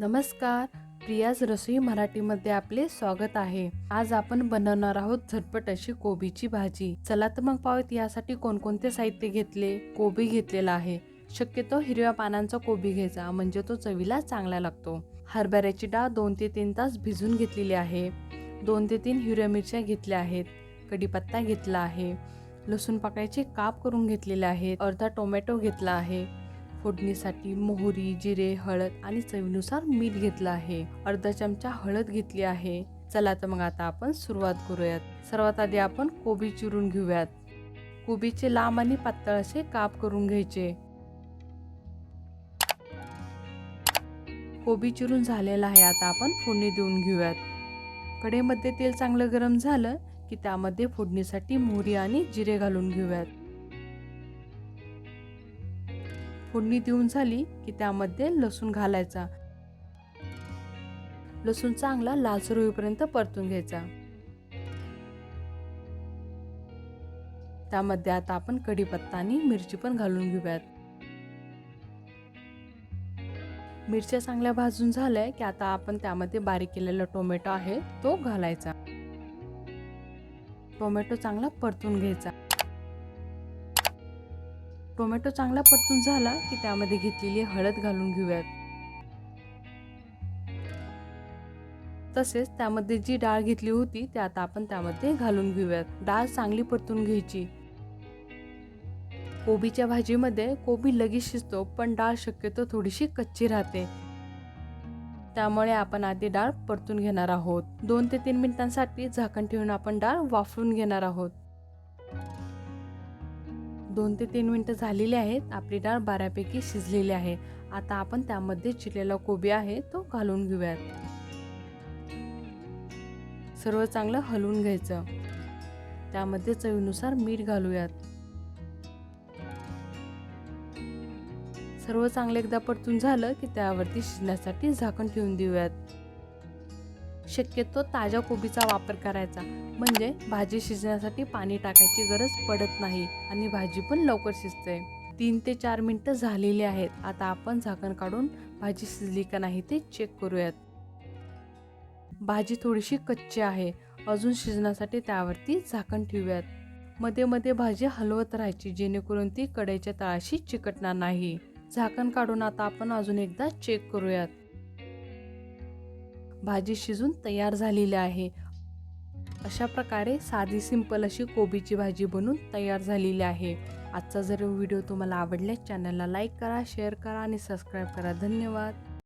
नमस्कार प्रियाज रसोई मराठीमध्ये आपले स्वागत आहे. आज आपण बनवणार आहोत झटपट अशी कोबीची भाजी. चला तर मग पाहूयात यासाठी कोणकोणते साहित्य घेतले कोबी घेतलेला आहे. शक्यतो हिरव्या पानांचा कोबी घ्यायचा म्हणजे तो चवीला चांगला लागतो. हरभऱ्याची डाळ दोन ते तीन तास भिजून घेतलेली आहे. दोन ते तीन हिरव्या मिरच्या घेतल्या आहेत कढीपत्ता घेतला आहे लसूण पाकळ्याचे काप करून घेतलेले आहेत अर्धा टोमॅटो घेतला आहे. फोडणीसाठी मोहरी जिरे हळद आणि चवीनुसार मीठ घेतलं आहे. अर्धा चमचा हळद घेतली आहे. चला तर मग आता आपण सुरुवात करूयात. सर्वात आधी आपण कोबी चिरून घेऊयात. कोबीचे लांब आणि पातळ असे काप करून घ्यायचे. कोबी चिरून झालेला आहे आता आपण फोडणी देऊन घेऊयात. कढईमध्ये तेल चांगलं गरम झालं की त्यामध्ये फोडणीसाठी मोहरी आणि जिरे घालून घेऊयात. फोडणी देऊन झाली की त्यामध्ये लसूण घालायचा. लसूण चांगला लालसर होईपर्यंत परतून घ्यायचा. त्यामध्ये आता आपण कढीपत्ता आणि मिरची पण घालून घेऊयात. मिरच्या चांगल्या भाजून झाल्या की आता आपण त्यामध्ये बारीक केलेला टोमॅटो आहे तो घालायचा. टोमॅटो चांगला परतून घ्यायचा. टोमॅटो चांगला परतून झाला की त्यामध्ये घेतलेली हळद घालून घेऊयात. तसेच त्यामध्ये जी डाळ घेतली होती ते आता आपण त्यामध्ये घालून घेऊयात. डाळ चांगली परतून घ्यायची. कोबीच्या भाजीमध्ये कोबी लगेच शिजतो पण डाळ शक्यतो थोडीशी कच्ची राहते. त्यामुळे आपण आधी डाळ परतून घेणार आहोत. दोन ते तीन मिनिटांसाठी झाकण ठेवून आपण डाळ वाफळून घेणार आहोत. दोन ते तीन मिनटं झालेली आहेत. आपली डाळ बऱ्यापैकी शिजलेली आहे. आता आपण त्यामध्ये चिरलेला कोबी आहे तो घालून घेऊयात. सर्व चांगलं हलवून घ्यायचं. त्यामध्ये चवीनुसार मीठ घालूयात. सर्व चांगलं एकदा परतून झालं की त्यावरती शिजण्यासाठी झाकण ठेवून देऊयात. शक्यतो ताज्या कोबीचा वापर करायचा. म्हणजे भाजी शिजण्यासाठी पाणी टाकायची गरज पडत नाही आणि भाजी पण लवकर शिजते. तीन ते चार मिनटं झालेली आहेत. आता आपण झाकण काढून भाजी शिजली का नाही ते चेक करूयात. भाजी थोडीशी कच्ची आहे. अजून शिजण्यासाठी त्यावरती झाकण ठेवूयात. मध्ये मध्ये भाजी हलवत राहायची जेणेकरून ती कढईच्या तळाशी चिकटणार नाही. झाकण काढून आता आपण अजून एकदा चेक करूयात. भाजी शिजून तयार झालेली आहे. अशा प्रकारे साधी सिंपल अशी कोबीची भाजी बनून तयार झालेली आहे. आजचा जर व्हिडिओ तुम्हाला आवडल्यास चॅनलला लाईक करा शेअर करा आणि सबस्क्राईब करा. धन्यवाद.